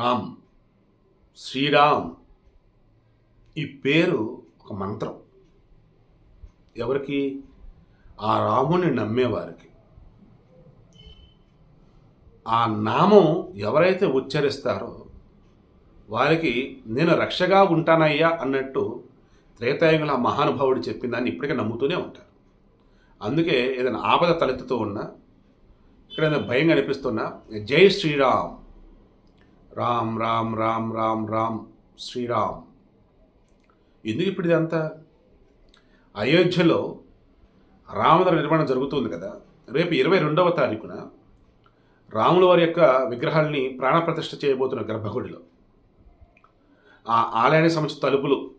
రామ్. శ్రీరామ్. ఈ పేరు ఒక మంత్రం. ఎవరికి? ఆ రాముని నమ్మేవారికి. ఆ నామం ఎవరైతే ఉచ్చరిస్తారో వారికి నేను రక్షగా ఉంటానయ్యా అన్నట్టు త్రేతాయుగుల ఆ మహానుభావుడు చెప్పిన దాన్ని ఇప్పటికే నమ్ముతూనే ఉంటారు. అందుకే ఏదైనా ఆపద తలెత్తుతూ ఉన్నా ఇక్కడ ఏదైనా భయం కనిపిస్తున్నా జై శ్రీరామ్. రామ్ రామ్ రామ్ రామ్ రామ్ శ్రీరామ్. ఎందుకు ఇప్పుడు ఇదంతా? అయోధ్యలో రామధర నిర్మాణం జరుగుతుంది కదా. రేపు ఇరవై రెండవ తారీఖున రాముల వారి యొక్క విగ్రహాల్ని ప్రాణప్రతిష్ఠ చేయబోతున్న గర్భగుడిలో. ఆ ఆలయానికి సంబంధించిన తలుపులు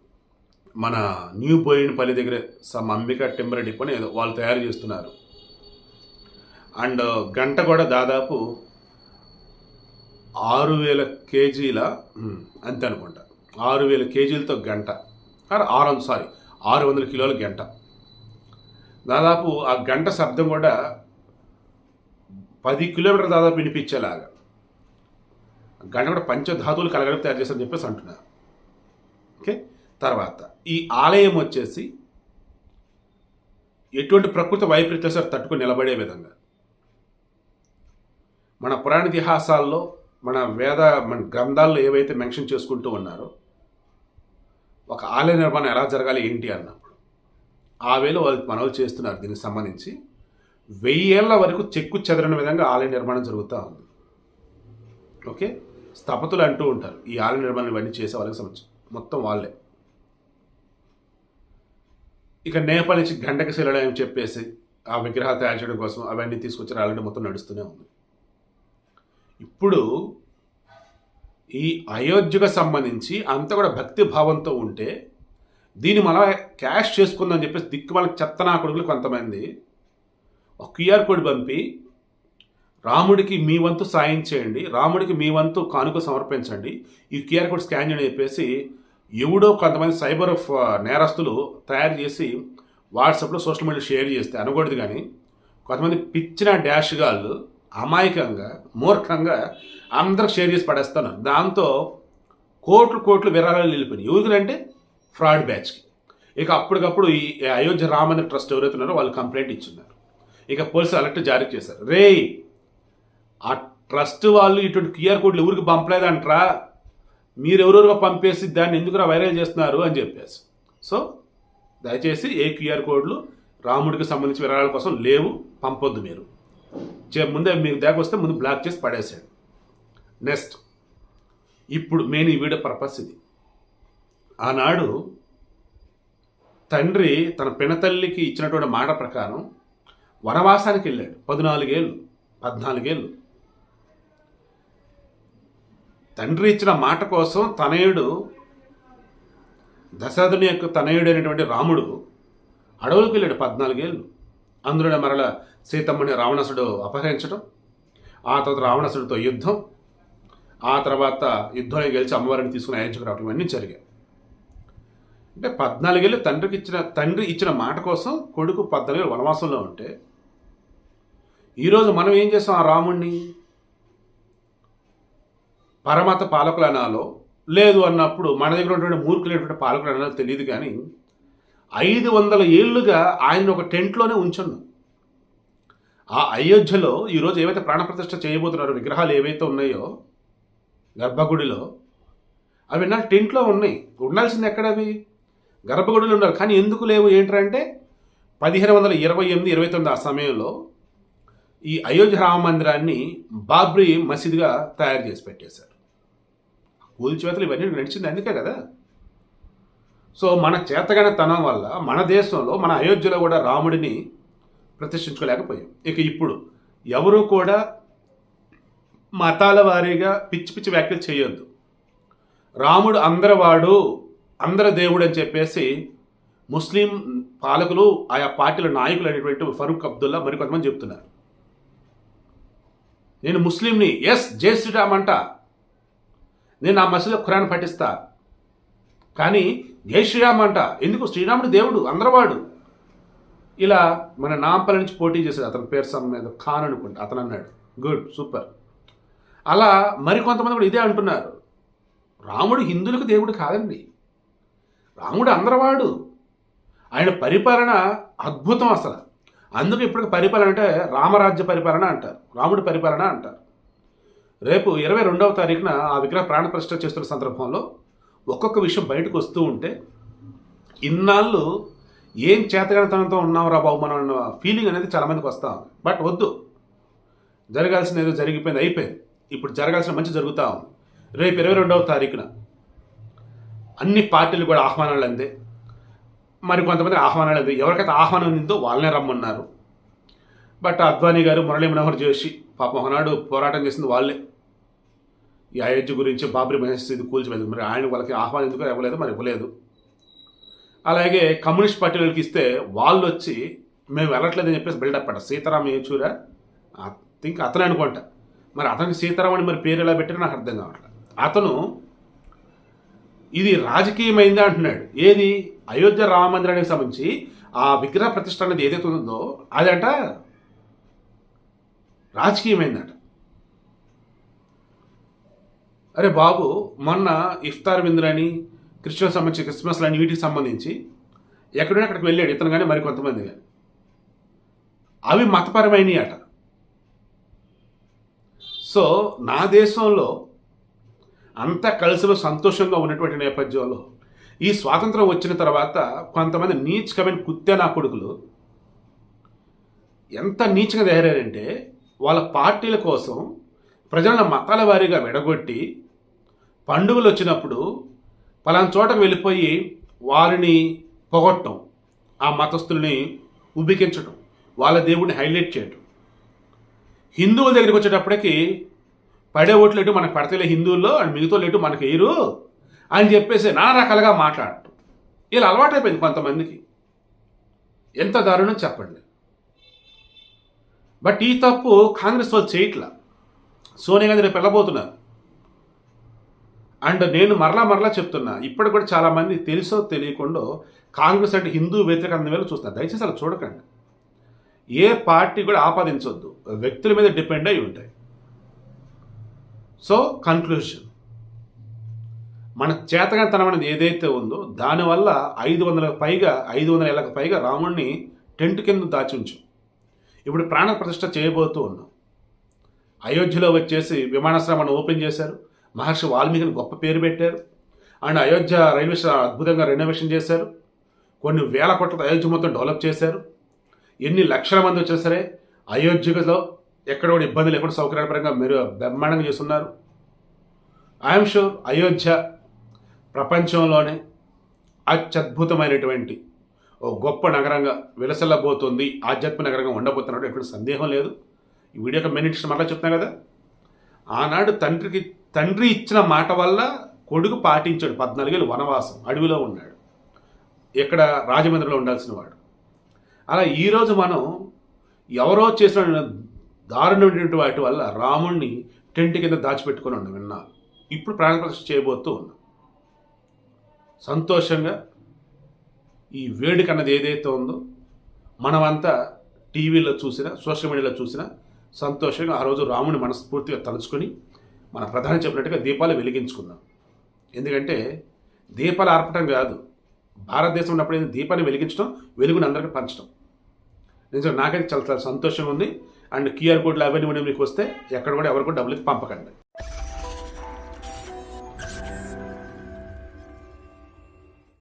మన న్యూ బోయినపల్లి దగ్గర సమ్ అంబికా టెంబర్ డిపోని వాళ్ళు తయారు చేస్తున్నారు. అండ్ గంట కూడా దాదాపు ఆరు వేల కేజీల అంతే అనుకుంటా. ఆరు వేల కేజీలతో గంట. ఆరు సారీ ఆరు వందల కిలోల గంట. దాదాపు ఆ గంట శబ్దం కూడా పది కిలోమీటర్ దాదాపు వినిపించేలాగా. గంట కూడా పంచధాతువులు కలగడం తయారు చేస్తారని చెప్పేసి అంటున్నారు ఓకే? తర్వాత ఈ ఆలయం వచ్చేసి ఎటువంటి ప్రకృతి వైపరీత్యం సార్ తట్టుకొని నిలబడే విధంగా. మన పురాణ ఇతిహాసాల్లో మన వేద మన గ్రంథాల్లో ఏవైతే మెన్షన్ చేసుకుంటూ ఉన్నారో ఒక ఆలయ నిర్మాణం ఎలా జరగాలి ఏంటి అన్నప్పుడు ఆ వేళ వాళ్ళు మనవులు చేస్తున్నారు దీనికి సంబంధించి వెయ్యేళ్ళ వరకు చెక్కు చెదరని విధంగా ఆలయ నిర్మాణం జరుగుతూ ఉంది. ఓకే? స్థపతులు అంటూ ఉంటారు. ఈ ఆలయ నిర్మాణం ఇవన్నీ చేసే వాళ్ళకి సంబంధించి. మొత్తం వాళ్ళే. ఇక నేపాల్ నుంచి గంటకి శిలడం అని చెప్పేసి ఆ విగ్రహాలు తయారు చేయడం కోసం అవన్నీ తీసుకొచ్చి ఆల్రెడీ మొత్తం నడుస్తూనే ఉంది. ఇప్పుడు ఈ అయోధ్యకు సంబంధించి అంత కూడా భక్తి భావంతో ఉంటే దీన్ని మళ్ళా క్యాష్ చేసుకుందని చెప్పేసి దిక్కు వాళ్ళకి చెత్తనా కొడుకులు కొంతమంది. ఒక క్యూఆర్ కోడ్ పంపి రాముడికి మీ వంతు సాయం చేయండి రాముడికి మీ వంతు కానుక సమర్పించండి. ఈ క్యూఆర్ కోడ్ స్కాన్ చేయని చెప్పేసి ఎవడో కొంతమంది సైబర్ నేరస్తులు తయారు చేసి వాట్సాప్లో సోషల్ మీడియా షేర్ చేస్తే అనకూడదు కానీ కొంతమంది పిచ్చిన డాష్ గాళ్ళు అమాయకంగా మూర్ఖంగా అందరికి షేర్ చేసి పడేస్తున్నారు దాంతో కోట్లు కోట్లు విరాళాలు వెళ్ళిపోయినాయి ఎవరికంటే ఫ్రాడ్ బ్యాచ్కి. ఇక అప్పటికప్పుడు ఈ అయోధ్య రామందిర ట్రస్ట్ ఎవరైతే ఉన్నారో వాళ్ళు కంప్లైంట్ ఇచ్చున్నారు. ఇక పోలీసులు అలర్ట్ జారీ చేశారు. రే ఆ ట్రస్ట్ వాళ్ళు ఇటువంటి క్యూఆర్ కోడ్లు ఎవరికి పంపలేదంట్రా? మీరు ఎవరెవరుగా పంపేసి దాన్ని ఎందుకురా వైరల్ చేస్తున్నారు అని చెప్పేసి. సో దయచేసి ఏ క్యూఆర్ కోడ్లు రాముడికి సంబంధించిన విరాళాల కోసం లేవు పంపొద్దు మీరు. ముందే మీకు దాకా వస్తే ముందు బ్లాక్ చేసి పడేసాడు నెక్స్ట్ ఇప్పుడు మెయిన్ ఈ వీడియో పర్పస్ ఇది. ఆనాడు తండ్రి తన పినతల్లికి ఇచ్చినటువంటి మాట ప్రకారం వనవాసానికి వెళ్ళాడు. పద్నాలుగేళ్ళు పద్నాలుగేళ్ళు. తండ్రి ఇచ్చిన మాట కోసం తనయుడు దశరథుని యొక్క తనయుడు అయినటువంటి రాముడు అడవులకు వెళ్ళాడు పద్నాలుగేళ్ళు. అందులోనే మరల సీతమ్మని రావణసుడు అపహరించడం ఆ తర్వాత రావణసుడితో యుద్ధం ఆ తర్వాత యుద్ధంలో గెలిచి అమ్మవారిని తీసుకుని అయోధ్యకు రావడం ఇవన్నీ జరిగాయి. అంటే పద్నాలుగేళ్ళు తండ్రికి ఇచ్చిన తండ్రి ఇచ్చిన మాట కోసం కొడుకు పద్నాలుగేళ్ళు వనవాసంలో ఉంటే ఈరోజు మనం ఏం చేస్తాం ఆ రాముణ్ణి? పరమత పాలకులు అనాలో లేదు అన్నప్పుడు మన దగ్గర ఉన్నటువంటి మూర్ఖులైనటువంటి పాలకులు అనాలో తెలియదు కానీ ఐదు వందల ఏళ్ళుగా ఆయన ఒక టెంట్లోనే ఉంచున్నాం. ఆ అయోధ్యలో ఈరోజు ఏవైతే ప్రాణప్రతిష్ఠ చేయబోతున్నారో విగ్రహాలు ఏవైతే ఉన్నాయో గర్భగుడిలో అవి నా టెంట్లో ఉన్నాయి. ఉండాల్సింది ఎక్కడ అవి? గర్భగుడిలో ఉండాలి. కానీ ఎందుకు లేవు? ఏంటంటే పదిహేను వందల ఇరవై ఎనిమిది ఇరవై తొమ్మిది ఆ సమయంలో ఈ అయోధ్య రామ మందిరాన్ని బాబ్రీ మసీదుగా తయారు చేసి పెట్టేశారు. కూల్చివేతలు ఇవన్నీ నడిచింది అందుకే కదా. సో మన చేతగనతనం వల్ల మన దేశంలో మన అయోధ్యలో కూడా రాముడిని ప్రతిష్ఠించుకోలేకపోయాం ఇక ఇప్పుడు ఎవరు కూడా మతాల వారీగా పిచ్చి పిచ్చి వ్యాఖ్యలు చేయొద్దు. రాముడు అందరవాడు అందర దేవుడు అని చెప్పేసి ముస్లిం పాలకులు ఆయా పార్టీల నాయకులు అనేటువంటి ఫరూక్ అబ్దుల్లా మరికొంతమంది చెప్తున్నారు. నేను ముస్లింని ఎస్ జై శ్రీరామ్ అంట. నేను ఆ మసీదులో ఖురాన్ పఠిస్తా కానీ జై శ్రీరామ్ అంట. ఎందుకు? శ్రీరాముడు దేవుడు అందరవాడు. ఇలా మన నాంపల్లి నుంచి పోటీ చేశాడు అతని పేరు సమ్ మీద ఖాన్ అనుకుంటా అతను అన్నాడు. గుడ్ సూపర్ అలా మరికొంతమంది కూడా ఇదే అంటున్నారు. రాముడు హిందువులకు దేవుడు కాదండి. రాముడు అందరవాడు. ఆయన పరిపాలన అద్భుతం అసలు. అందుకు ఇప్పటికి పరిపాలన అంటే రామరాజ్య పరిపాలన అంటారు. రాముడి పరిపాలన అంటారు. రేపు ఇరవై రెండవ తారీఖున ఆ విగ్రహ ప్రాణప్రతిష్ఠ చేస్తున్న సందర్భంలో ఒక్కొక్క విషయం బయటకు వస్తూ ఉంటే ఇన్నాళ్ళు ఏం చేతగనతనంతో ఉన్నావురా బాబు మనం అన్న ఫీలింగ్ అనేది చాలామందికి వస్తా ఉంది. బట్ వద్దు. జరగాల్సిన ఏదో జరిగిపోయింది అయిపోయింది. ఇప్పుడు జరగాల్సిన మంచి జరుగుతూ ఉంది. రేపు ఇరవై రెండవ తారీఖున అన్ని పార్టీలు కూడా ఆహ్వానాలు అందే. మరి కొంతమంది ఆహ్వానాలు అంది. ఎవరికైతే ఆహ్వానం ఉందో వాళ్ళనే రమ్మన్నారు. బట్ అద్వానీ గారు మురళీ మనోహర్ జోషి పాపం ఒకనాడు పోరాటం చేసింది వాళ్ళే. ఈ అయోధ్య గురించి బాబ్రీ మహేష్ కూల్చిపోయింది. మరి ఆయన వాళ్ళకి ఆహ్వానం ఎందుకు ఇవ్వలేదు మరి ఇవ్వలేదు. అలాగే కమ్యూనిస్ట్ పార్టీలకు ఇస్తే వాళ్ళు వచ్చి మేము వెళ్ళట్లేదని చెప్పేసి బిల్డప్ అంట. సీతారాం యేచూరా? ఐ థింక్ అతనే అనుకుంటా. మరి అతనికి సీతారాం అని మరి పేరు ఎలా పెట్టారో నాకు అర్థం కావట్లేదు అతను ఇది రాజకీయమైందా? అంటున్నాడు. ఏది? అయోధ్య రామ మందిరానికి సంబంధించి ఆ విగ్రహ ప్రతిష్ట అనేది ఏదైతే ఉందో అదంట రాజకీయమైందట. అరే బాబు మొన్న ఇఫ్తార్ విందులని క్రిస్టియన్ సంబంధించి క్రిస్మస్ లాంటి వీటికి సంబంధించి ఎక్కడైనా అక్కడికి వెళ్ళాడు ఇతను కానీ మరి కొంతమంది కానీ. అవి మతపరమైనవి అట. సో నా దేశంలో అంతా కలిసిలో సంతోషంగా ఉన్నటువంటి నేపథ్యంలో ఈ స్వాతంత్రం వచ్చిన తర్వాత కొంతమంది నీచకమైన కుత్తే నా కొడుకులు ఎంత నీచగా తయారంటే వాళ్ళ పార్టీల కోసం ప్రజలను మతాల వారీగా విడగొట్టి పండుగలు వచ్చినప్పుడు పలానా చోటకు వెళ్ళిపోయి వారిని పొగొట్టడం ఆ మతస్థుల్ని ఉబ్బికించడం వాళ్ళ దేవుడిని హైలైట్ చేయడం. హిందువుల దగ్గరికి వచ్చేటప్పటికి పడే ఓట్లు మనకు పడతలే హిందువుల్లో అండ్ మిగతా లేటు మనకు వేయరు అని చెప్పేసి నానా రకాలుగా మాట్లాడటం. ఇలా అలవాటైపోయింది కొంతమందికి. ఎంత దారుణం చెప్పండి. బట్ ఈ తప్పు కాంగ్రెస్ వాళ్ళు చేయట్లా. సోనియా గాంధీ రేపు వెళ్ళబోతున్నారు. అండ్ నేను మరలా మరలా చెప్తున్నా ఇప్పటికి కూడా చాలామంది తెలుసో తెలియకుండా కాంగ్రెస్ అంటే హిందూ వ్యతిరేక వేళ చూస్తున్నారు. దయచేసి అలా చూడకండి. ఏ పార్టీ కూడా ఆపాదించవద్దు వ్యక్తుల మీద డిపెండ్ అయి ఉంటాయి. సో కన్క్లూషన్ మన చేతగాతనం అనేది ఏదైతే ఉందో దానివల్ల ఐదు వందలకు పైగా ఐదు వందల ఏళ్ళకు పైగా రాముడిని టెంట్ కింద దాచి ఇప్పుడు ప్రాణ ప్రతిష్ట చేయబోతూ ఉన్నాం. అయోధ్యలో వచ్చేసి విమానాశ్రమాన్ని ఓపెన్ చేశారు. మహర్షి వాల్మీకిని గొప్ప పేరు పెట్టారు. అండ్ అయోధ్య రైల్వే అద్భుతంగా రెనోవేషన్ చేశారు. కొన్ని వేల కోట్ల అయోధ్య మొత్తం డెవలప్ చేశారు. ఎన్ని లక్షల మంది వచ్చినా సరే అయోధ్యలో ఎక్కడ కూడా ఇబ్బంది లేకుండా సౌకర్యపరంగా మీరు బ్రహ్మాండంగా చేస్తున్నారు. ఐఎమ్ షూర్ అయోధ్య ప్రపంచంలోనే అత్యద్భుతమైనటువంటి ఓ గొప్ప నగరంగా విలసల్లబోతుంది. ఆధ్యాత్మిక నగరంగా ఉండబోతున్నట్టు ఎటువంటి సందేహం లేదు. ఈ వీడియో మెయిన్ ఇంట్రెస్ట్ మళ్ళీ చెప్తున్నా కదా. ఆనాడు తండ్రికి తండ్రి ఇచ్చిన మాట వల్ల కొడుకు పాటించాడు. పద్నాలుగేళ్ళు వనవాసం. అడవిలో ఉన్నాడు. ఇక్కడ రాజమండ్రిలో ఉండాల్సిన వాడు. అలా ఈరోజు మనం ఎవరో చేసిన దారుణమైనటువంటి వాటి వల్ల రాముణ్ణి టెంట్ కింద దాచిపెట్టుకుని ఉన్నాం విన్నాను ఇప్పుడు ప్రాణప్రతిష్ఠ చేయబోతూ ఉన్నాం. సంతోషంగా ఈ వేడుక అన్నది ఏదైతే ఉందో మనమంతా టీవీలో చూసినా సోషల్ మీడియాలో చూసినా సంతోషంగా ఆ రోజు రాముని మనస్ఫూర్తిగా తలుచుకొని మన ప్రధాని చెప్పినట్టుగా దీపాలు వెలిగించుకుందాం. ఎందుకంటే దీపాలు ఆర్పటం కాదు. భారతదేశం ఉన్నప్పుడు దీపాన్ని వెలిగించడం వెలుగుని అందరికీ పంచడం. నిజం నాకైతే చాలా చాలా సంతోషంగా ఉంది. అండ్ క్యూఆర్ కోడ్లు అవన్నీ కూడా మీకు వస్తే ఎక్కడ కూడా ఎవరు కూడా డబ్బులు పంపకండి.